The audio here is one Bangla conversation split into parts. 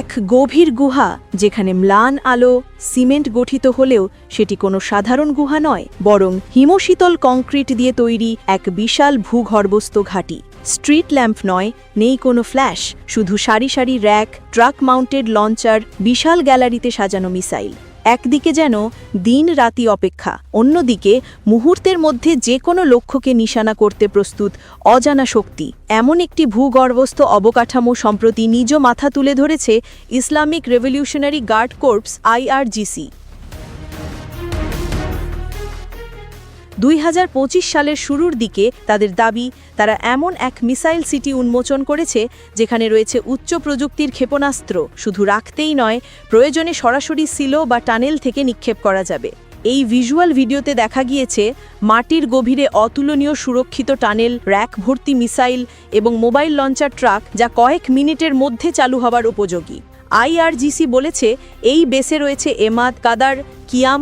এক গভীর গুহা, যেখানে ম্লান আলো, সিমেন্ট গঠিত হলেও সেটি কোনো সাধারণ গুহা নয়, বরং হিমশীতল কংক্রিট দিয়ে তৈরি এক বিশাল ভূগর্ভস্থ ঘাটি। স্ট্রিট ল্যাম্প নয়, নেই কোনো ফ্ল্যাশ, শুধু সারি সারি র্যাক, ট্রাক মাউন্টেড লঞ্চার, বিশাল গ্যালারিতে সাজানো মিসাইল। একদিকে যেন দিন রাতি অপেক্ষা, অন্যদিকে মুহূর্তের মধ্যে যে কোনো লক্ষ্যকে নিশানা করতে প্রস্তুত অজানা শক্তি। এমন একটি ভূগর্ভস্থ অবকাঠামো সম্প্রতি নিজ মাথা তুলে ধরেছে Islamic Revolutionary Guard Corps IRGC. দুই হাজার পঁচিশ সালের শুরুর দিকে তাদের দাবি, তারা এমন এক মিসাইল সিটি উন্মোচন করেছে যেখানে রয়েছে উচ্চ প্রযুক্তির ক্ষেপণাস্ত্র। শুধু রাখতেই নয়, প্রয়োজনে সরাসরি সিলো বা টানেল থেকে নিক্ষেপ করা যাবে। এই ভিজুয়াল ভিডিওতে দেখা গিয়েছে, মাটির গভীরে অতুলনীয় সুরক্ষিত টানেল, র্যাক ভর্তি মিসাইল এবং মোবাইল লঞ্চার ট্রাক যা কয়েক মিনিটের মধ্যে চালু হবার উপযোগী। আইআরজিসি বলেছে, এই বেসে রয়েছে এমাদ, কাদার, কিয়াম,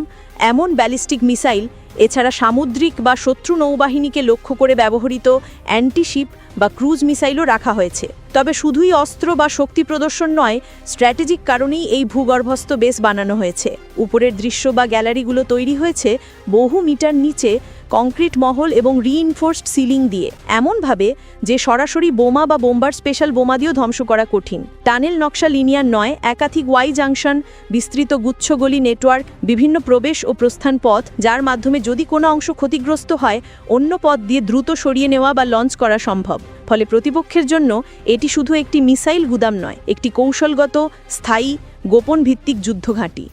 এমন ব্যালিস্টিক মিসাইল এছাড়া সামুদ্রিক বা শত্রু নৌবাহিনীকে লক্ষ্য করে ব্যবহৃত অ্যান্টিশিপ বা ক্রুজ মিসাইলও রাখা হয়েছে। তবে শুধুই অস্ত্র বা শক্তি প্রদর্শন নয়, স্ট্র্যাটেজিক কারণেই এই ভূগর্ভস্থ বেস বানানো হয়েছে। উপরের দৃশ্য বা গ্যালারিগুলো তৈরি হয়েছে বহু মিটার নিচে কংক্রিট মহল এবং রিইনফোর্সড সিলিং দিয়ে। এমনভাবে যে সরাসরি বোমা বা বোম্বার স্পেশাল বোমা দিয়েও ধ্বংস করা কঠিন। টানেল নকশা লিনিয়ার নয়, একাধিক ওয়াই জাংশন বিস্তৃত গুচ্ছগলি নেটওয়ার্ক বিভিন্ন প্রবেশ ও প্রস্থান পথ, যার মাধ্যমে যদি কোনো অংশ ক্ষতিগ্রস্ত হয়, অন্য পথ দিয়ে দ্রুত সরিয়ে নেওয়া বা লঞ্চ করা সম্ভব। ফলে প্রতিপক্ষের জন্য এটি শুধু একটি মিসাইল গুদাম নয়, একটি কৌশলগত, স্থায়ী, গোপন ভিত্তিক যুদ্ধঘাঁটি।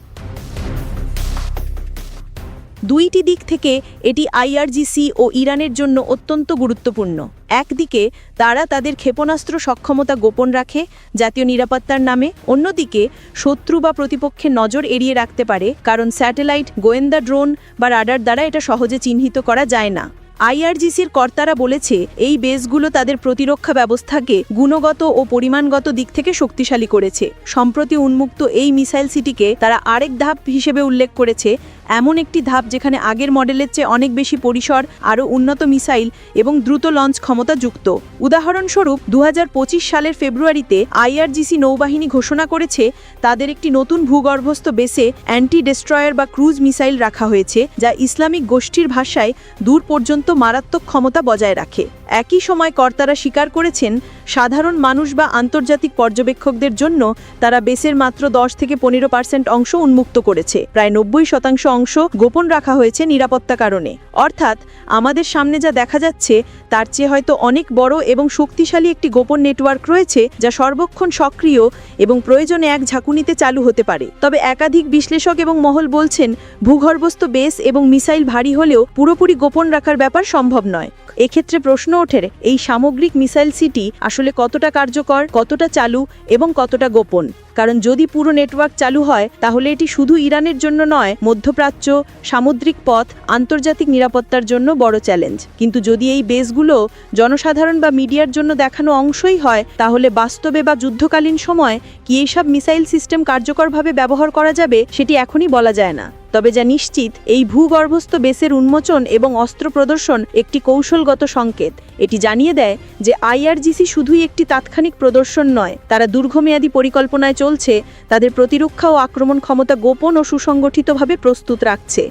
দুইটি দিক থেকে এটি আইআরজিসি ও ইরানের জন্য অত্যন্ত গুরুত্বপূর্ণ। একদিকে তারা তাদের ক্ষেপণাস্ত্র সক্ষমতা গোপন রাখে, জাতীয় নিরাপত্তার নামে। অন্যদিকে শত্রু বা প্রতিপক্ষের নজর এড়িয়ে রাখতে পারে, কারণ স্যাটেলাইট, গোয়েন্দা ড্রোন বা রাডার দ্বারা এটা সহজে চিহ্নিত করা যায় না। আইআরজিসির কর্তারা বলেছে, এই বেসগুলো তাদের প্রতিরক্ষা ব্যবস্থাকে গুণগত ও পরিমাণগত দিক থেকে শক্তিশালী করেছে। সম্প্রতি উন্মুক্ত এই মিসাইল সিটিকে তারা আরেক ধাপ হিসেবে উল্লেখ করেছে এমন একটি ধাপ যেখানে আগের মডেলের চেয়ে অনেক বেশি পরিসর, আরও উন্নত মিসাইল এবং দ্রুত লঞ্চ ক্ষমতা যুক্ত। উদাহরণস্বরূপ দু হাজার পঁচিশ সালের ফেব্রুয়ারিতে আইআরজিসি নৌবাহিনী ঘোষণা করেছে, তাদের একটি নতুন ভূগর্ভস্থ বেসে অ্যান্টি ডেস্ট্রয়ার বা ক্রুজ মিসাইল রাখা হয়েছে, যা ইসলামিক গোষ্ঠীর ভাষায় দূর পর্যন্ত মারাত্মক ক্ষমতা বজায় রাখে। একই সময় কর্তারা স্বীকার করেছেন সাধারণ মানুষ বা আন্তর্জাতিক পর্যবেক্ষকদের জন্য তারা বেসের মাত্র দশ থেকে পনেরো পার্সেন্ট অংশ উন্মুক্ত করেছে। প্রায় নব্বই শতাংশ অংশ গোপন রাখা হয়েছে নিরাপত্তা কারণে। অর্থাৎ, আমাদের সামনে যা দেখা যাচ্ছে, তার চেয়ে হয়তো অনেক বড় এবং শক্তিশালী একটি গোপন নেটওয়ার্ক রয়েছে, যা সর্বক্ষণ সক্রিয় এবং প্রয়োজনে এক ঝাঁকুনিতে চালু হতে পারে। তবে একাধিক বিশ্লেষক এবং মহল বলছেন, ভূগর্ভস্থ বেস এবং মিসাইল ভারী হলেও পুরোপুরি গোপন রাখার ব্যাপার সম্ভব নয়। এক্ষেত্রে প্রশ্ন ওঠে, এই সামগ্রিক মিসাইল সিটি আসলে কতটা কার্যকর, কতটা চালু এবং কতটা গোপন। কারণ যদি পুরো নেটওয়ার্ক চালু হয়, তাহলে এটি শুধু ইরানের জন্য নয়, মধ্যপ্রাচ্য, সামুদ্রিক পথ, আন্তর্জাতিক নিরাপত্তার জন্য বড় চ্যালেঞ্জ। কিন্তু যদি এই বেসগুলো জনসাধারণ বা মিডিয়ার জন্য দেখানো অংশই হয়, তাহলে বাস্তবে বা যুদ্ধকালীন সময় কি এইসব মিসাইল সিস্টেম কার্যকরভাবে ব্যবহার করা যাবে, সেটি এখনই বলা যায় না। তবে যা নিশ্চিত, এই ভূগর্ভস্থ বেসের উন্মোচন এবং অস্ত্র প্রদর্শন একটি কৌশলগত সংকেত। এটি জানিয়ে দেয় যে আইআরজিসি শুধুই একটি তাৎক্ষণিক প্রদর্শন নয়, তারা দীর্ঘমেয়াদী পরিকল্পনায় চলছে, তাদের প্রতিরক্ষা ও আক্রমণ ক্ষমতা গোপন ও সুসংগঠিতভাবে প্রস্তুত রাখছে।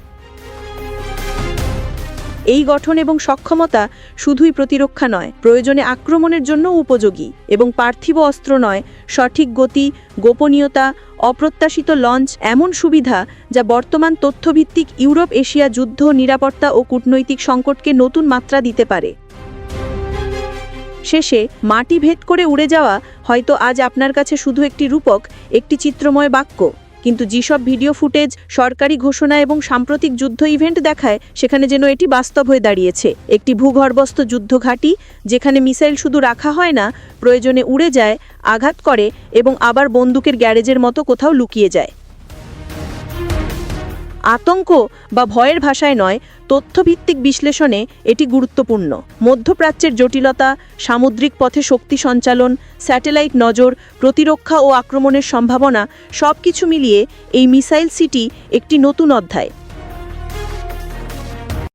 এই গঠন এবং সক্ষমতা শুধুই প্রতিরক্ষা নয়, প্রয়োজনে আক্রমণের জন্য উপযোগী এবং পার্থিব অস্ত্র নয়, সঠিক গতি, গোপনীয়তা, অপ্রত্যাশিত লঞ্চ এমন সুবিধা যা বর্তমান তথ্যভিত্তিক ইউরোপ, এশিয়া যুদ্ধ, নিরাপত্তা ও কূটনৈতিক সংকটকে নতুন মাত্রা দিতে পারে। শেষে মাটি ভেদ করে উড়ে যাওয়া হয়তো আজ আপনার কাছে শুধু একটি রূপক, একটি চিত্রময় বাক্য। কিন্তু যেসব ভিডিও ফুটেজ, সরকারি ঘোষণা এবং সাম্প্রতিক যুদ্ধ ইভেন্ট দেখায়, সেখানে যেন এটি বাস্তব হয়ে দাঁড়িয়েছে। একটি ভূগর্ভস্থ যুদ্ধ ঘাঁটি যেখানে মিসাইল শুধু রাখা হয় না, প্রয়োজনে উড়ে যায়, আঘাত করে এবং আবার বন্দুকের গ্যারেজের মতো কোথাও লুকিয়ে যায়। আতঙ্ক বা ভয়ের ভাষায় নয়, তথ্যভিত্তিক বিশ্লেষণে এটি গুরুত্বপূর্ণ। মধ্যপ্রাচ্যের জটিলতা, সামুদ্রিক পথে শক্তি সঞ্চালন, স্যাটেলাইট নজর, প্রতিরক্ষা ও আক্রমণের সম্ভাবনা সব কিছু মিলিয়ে এই মিসাইল সিটি একটি নতুন অধ্যায়।